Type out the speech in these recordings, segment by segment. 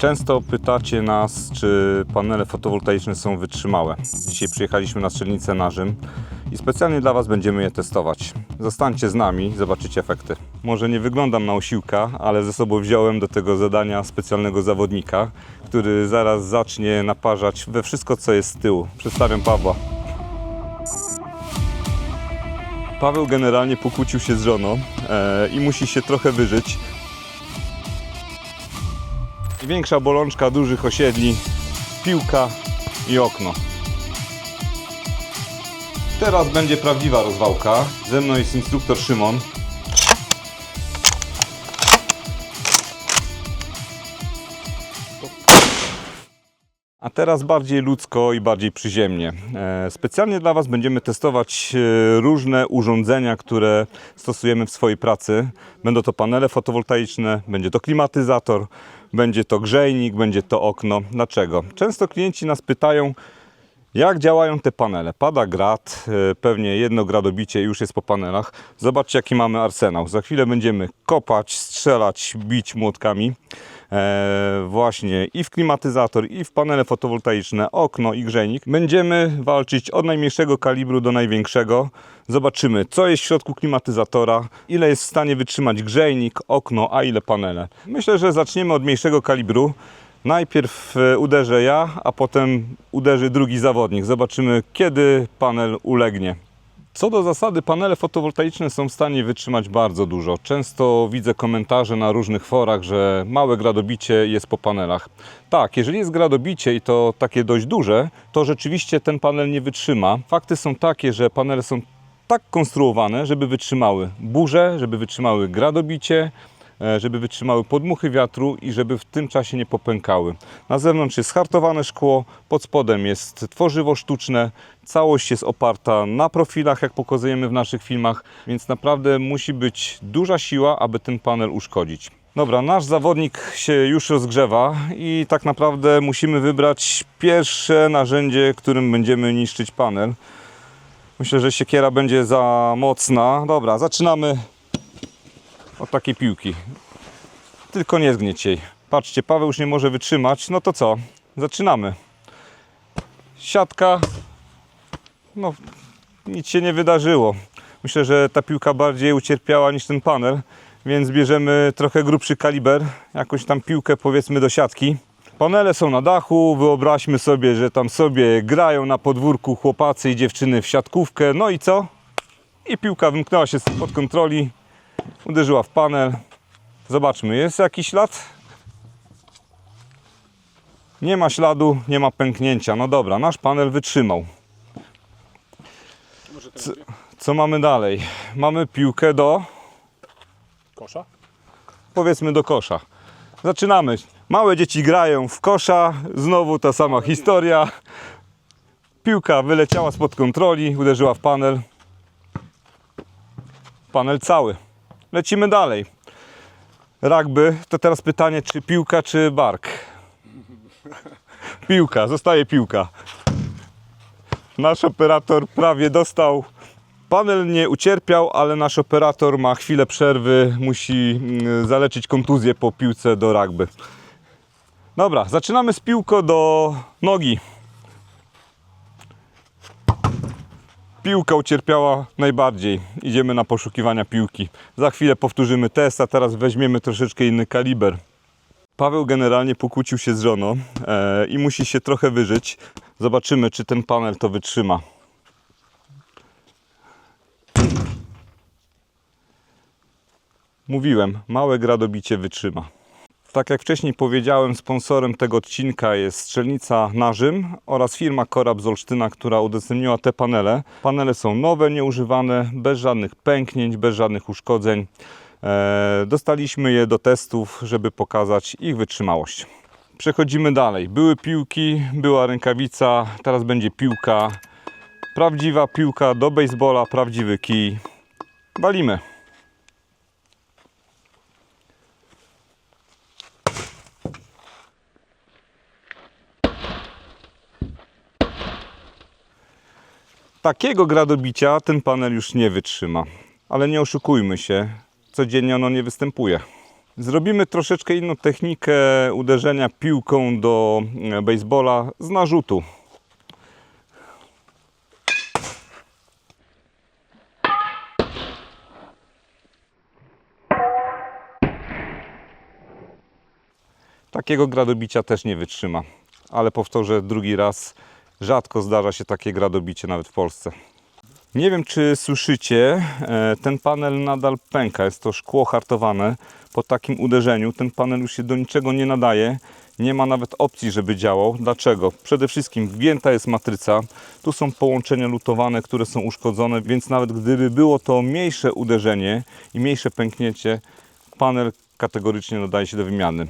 Często pytacie nas, czy panele fotowoltaiczne są wytrzymałe. Dzisiaj przyjechaliśmy na strzelnicę na Rzym i specjalnie dla Was będziemy je testować. Zostańcie z nami, zobaczycie efekty. Może nie wyglądam na osiłka, ale ze sobą wziąłem do tego zadania specjalnego zawodnika, który zaraz zacznie naparzać we wszystko, co jest z tyłu. Przedstawiam Pawła. Paweł generalnie pokłócił się z żoną e, i musi się trochę wyżyć. Większa bolączka dużych osiedli, piłka i okno. Teraz będzie prawdziwa rozwałka. Ze mną jest instruktor Szymon. A teraz bardziej ludzko i bardziej przyziemnie. E, Specjalnie dla Was będziemy testować e, różne urządzenia, które stosujemy w swojej pracy. Będą to panele fotowoltaiczne, będzie to klimatyzator, będzie to grzejnik, będzie to okno. Dlaczego? Często klienci nas pytają, jak działają te panele? Pada grad, e, pewnie jedno gradobicie już jest po panelach. Zobaczcie jaki mamy arsenał. Za chwilę będziemy kopać, strzelać, bić młotkami. E, właśnie i w klimatyzator, i w panele fotowoltaiczne, okno i grzejnik. Będziemy walczyć od najmniejszego kalibru do największego. Zobaczymy, co jest w środku klimatyzatora, ile jest w stanie wytrzymać grzejnik, okno, a ile panele. Myślę, że zaczniemy od mniejszego kalibru. Najpierw e, uderzę ja, a potem uderzy drugi zawodnik. Zobaczymy, kiedy panel ulegnie. Co do zasady, panele fotowoltaiczne są w stanie wytrzymać bardzo dużo. Często widzę komentarze na różnych forach, że małe gradobicie jest po panelach. Tak, jeżeli jest gradobicie i to takie dość duże, to rzeczywiście ten panel nie wytrzyma. Fakty są takie, że panele są tak konstruowane, żeby wytrzymały burze, żeby wytrzymały gradobicie, żeby wytrzymały podmuchy wiatru i żeby w tym czasie nie popękały. Na zewnątrz jest hartowane szkło, pod spodem jest tworzywo sztuczne, całość jest oparta na profilach, jak pokazujemy w naszych filmach, więc naprawdę musi być duża siła, aby ten panel uszkodzić. Dobra, nasz zawodnik się już rozgrzewa i tak naprawdę musimy wybrać pierwsze narzędzie, którym będziemy niszczyć panel. Myślę, że siekiera będzie za mocna. Dobra, zaczynamy od takiej piłki. Tylko nie zgnieć jej. Patrzcie, Paweł już nie może wytrzymać. No to co? Zaczynamy. Siatka. No, nic się nie wydarzyło. Myślę, że ta piłka bardziej ucierpiała niż ten panel, więc bierzemy trochę grubszy kaliber, jakąś tam piłkę powiedzmy do siatki. Panele są na dachu, wyobraźmy sobie, że tam sobie grają na podwórku chłopacy i dziewczyny w siatkówkę. No i co? I piłka wymknęła się spod kontroli, uderzyła w panel. Zobaczmy, jest jakiś ślad? Nie ma śladu, nie ma pęknięcia. No dobra, nasz panel wytrzymał. Co, co mamy dalej? Mamy piłkę do, kosza? powiedzmy, do kosza. Zaczynamy. Małe dzieci grają w kosza, znowu ta sama historia. Piłka wyleciała spod kontroli, uderzyła w panel. Panel cały. Lecimy dalej. Rugby, to teraz pytanie, czy piłka, czy bark? Piłka, zostaje piłka. Nasz operator prawie dostał. Panel nie ucierpiał, ale nasz operator ma chwilę przerwy, musi mm, zaleczyć kontuzję po piłce do rugby. Dobra, zaczynamy z piłką do nogi. Piłka ucierpiała najbardziej. Idziemy na poszukiwania piłki. Za chwilę powtórzymy test, a teraz weźmiemy troszeczkę inny kaliber. Paweł generalnie pokłócił się z żoną e, i musi się trochę wyżyć. Zobaczymy, czy ten panel to wytrzyma. Mówiłem, małe gradobicie wytrzyma. Tak jak wcześniej powiedziałem, sponsorem tego odcinka jest strzelnica na Rzym oraz firma Korab z Olsztyna, która udostępniła te panele. Panele są nowe, nieużywane, bez żadnych pęknięć, bez żadnych uszkodzeń. E, dostaliśmy je do testów, żeby pokazać ich wytrzymałość. Przechodzimy dalej. Były piłki, była rękawica, teraz będzie piłka. Prawdziwa piłka do baseballa, prawdziwy kij. Walimy. Takiego gradobicia ten panel już nie wytrzyma. Ale nie oszukujmy się, codziennie ono nie występuje. Zrobimy troszeczkę inną technikę uderzenia piłką do e, baseballa z narzutu. Takiego gradobicia też nie wytrzyma, ale powtórzę drugi raz, rzadko zdarza się takie gradobicie nawet w Polsce. Nie wiem, czy słyszycie, e, ten panel nadal pęka. Jest to szkło hartowane. Po takim uderzeniu ten panel już się do niczego nie nadaje. Nie ma nawet opcji, żeby działał. Dlaczego? Przede wszystkim wgięta jest matryca. Tu są połączenia lutowane, które są uszkodzone, więc nawet gdyby było to mniejsze uderzenie i mniejsze pęknięcie, panel kategorycznie nadaje się do wymiany.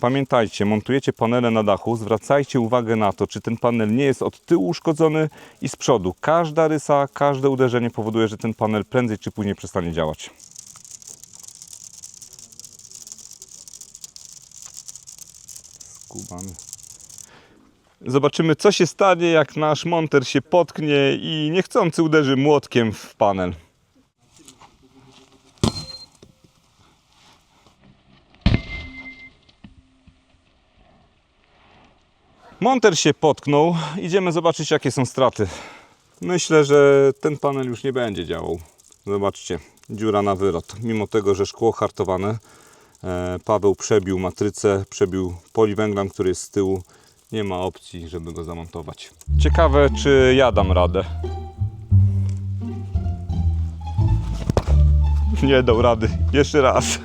Pamiętajcie, montujecie panele na dachu, zwracajcie uwagę na to, czy ten panel nie jest od tyłu uszkodzony i z przodu. Każda rysa, każde uderzenie powoduje, że ten panel prędzej czy później przestanie działać. Skubany. Zobaczymy, co się stanie, jak nasz monter się potknie i niechcący uderzy młotkiem w panel. Monter się potknął. Idziemy zobaczyć, jakie są straty. Myślę, że ten panel już nie będzie działał. Zobaczcie, dziura na wylot. Mimo tego, że szkło hartowane, e, Paweł przebił matrycę, przebił poliwęglan, który jest z tyłu. Nie ma opcji, żeby go zamontować. Ciekawe, czy ja dam radę. Nie dał rady. Jeszcze raz.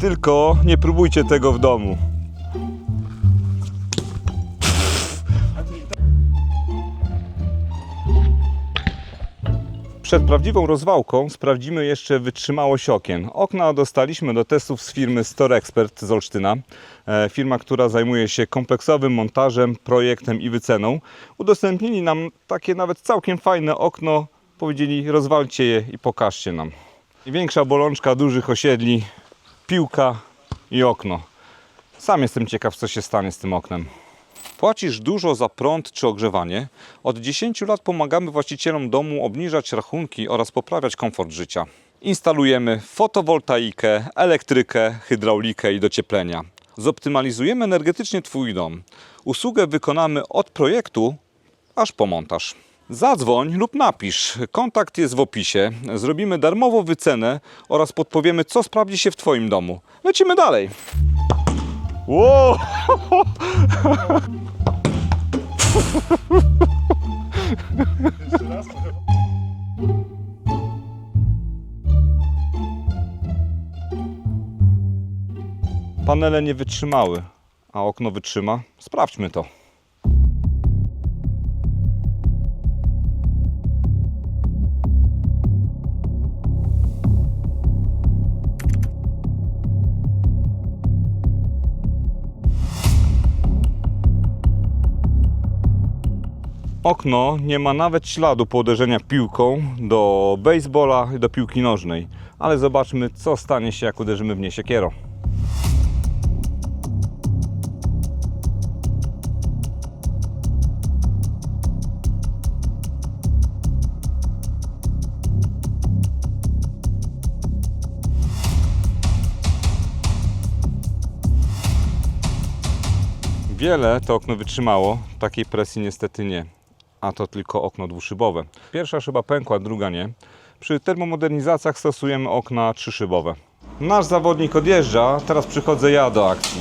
Tylko nie próbujcie tego w domu. Przed prawdziwą rozwałką sprawdzimy jeszcze wytrzymałość okien. Okna dostaliśmy do testów z firmy Store Expert z Olsztyna. E, Firma, która zajmuje się kompleksowym montażem, projektem i wyceną. Udostępnili nam takie nawet całkiem fajne okno. Powiedzieli rozwalcie je i pokażcie nam. Największa bolączka dużych osiedli, piłka i okno. Sam jestem ciekaw, co się stanie z tym oknem. Płacisz dużo za prąd czy ogrzewanie? Od 10 lat pomagamy właścicielom domu obniżać rachunki oraz poprawiać komfort życia. Instalujemy fotowoltaikę, elektrykę, hydraulikę i docieplenia. Zoptymalizujemy energetycznie Twój dom. Usługę wykonamy od projektu aż po montaż. Zadzwoń lub napisz. Kontakt jest w opisie. Zrobimy darmową wycenę oraz podpowiemy, co sprawdzi się w Twoim domu. Lecimy dalej. Wow! Panele nie wytrzymały, a okno wytrzyma. Sprawdźmy to. Okno nie ma nawet śladu po uderzenia piłką do baseballa i do piłki nożnej. Ale zobaczmy, co stanie się, jak uderzymy w nie siekierą. Wiele to okno wytrzymało, takiej presji niestety nie. A to tylko okno dwuszybowe. Pierwsza szyba pękła, druga nie. Przy termomodernizacjach stosujemy okna trzyszybowe. Nasz zawodnik odjeżdża, teraz przychodzę ja do akcji.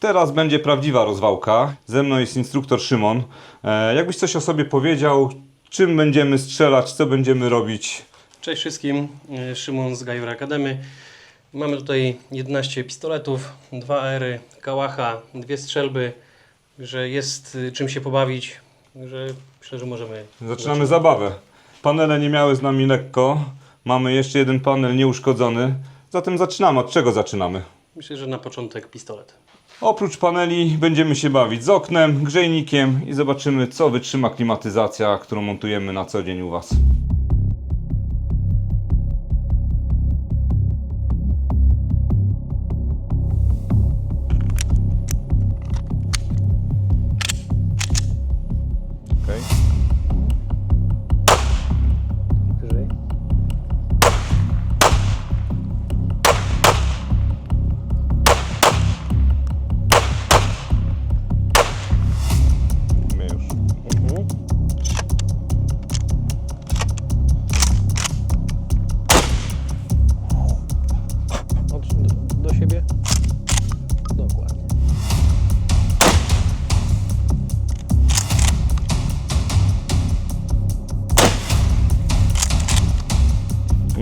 Teraz będzie prawdziwa rozwałka. Ze mną jest instruktor Szymon. E, jakbyś coś o sobie powiedział, czym będziemy strzelać, co będziemy robić? Cześć wszystkim, e, Szymon z Gajur Akademy. Mamy tutaj 11 pistoletów, dwa ery, kałacha, dwie strzelby, że jest y, czym się pobawić, że myślę, że możemy. Zaczynamy zabawę. Panele nie miały z nami lekko. Mamy jeszcze jeden panel nieuszkodzony. Zatem zaczynamy. Od czego zaczynamy? Myślę, że na początek pistolet. Oprócz paneli będziemy się bawić z oknem, grzejnikiem i zobaczymy, co wytrzyma klimatyzacja, którą montujemy na co dzień u Was.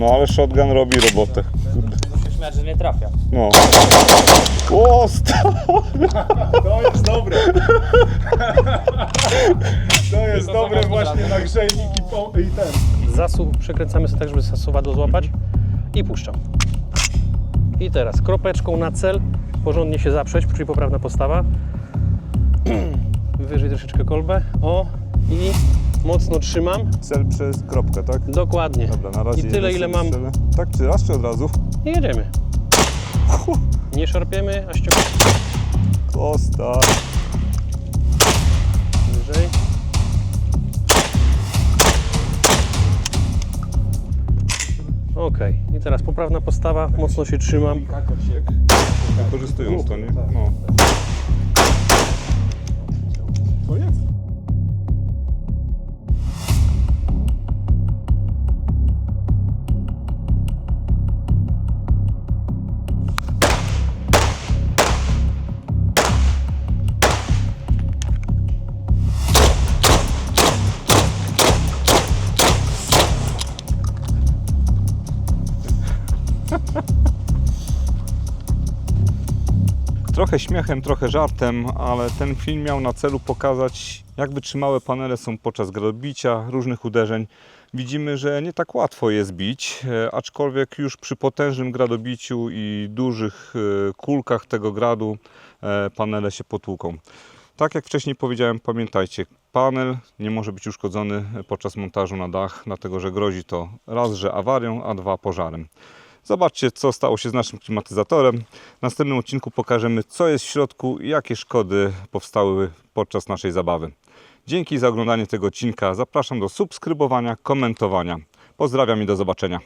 No ale shotgun robi robotę. Kurde. Muszę śmiać, że nie trafia. No. O, sta- To jest dobre. To jest dobre właśnie na grzejnik i, po, i ten. Zasuw przekręcamy sobie tak, żeby zasuwadło złapać i puszczam. I teraz kropeczką na cel, porządnie się zaprzeć, czyli poprawna postawa. Wyżej troszeczkę kolbę. O i mocno trzymam. Cel przez kropkę, tak? Dokładnie. Dobra, na razie I tyle, ile mam. strzelę. Tak, czy raz, czy od razu? I jedziemy. Nie szarpiemy, a ściągamy Kosta. wyżej. Ok, i teraz poprawna postawa, mocno się trzymam. Wykorzystują to, nie? No. Trochę śmiechem, trochę żartem, ale ten film miał na celu pokazać, jak wytrzymałe panele są podczas gradobicia, różnych uderzeń. Widzimy, że nie tak łatwo je zbić, e, aczkolwiek już przy potężnym gradobiciu i dużych e, kulkach tego gradu e, panele się potłuką. Tak jak wcześniej powiedziałem, pamiętajcie, panel nie może być uszkodzony podczas montażu na dach, dlatego że grozi to raz, że awarią, a dwa pożarem. Zobaczcie, co stało się z naszym klimatyzatorem. W następnym odcinku pokażemy, co jest w środku i jakie szkody powstały podczas naszej zabawy. Dzięki za oglądanie tego odcinka. Zapraszam do subskrybowania, komentowania. Pozdrawiam i do zobaczenia.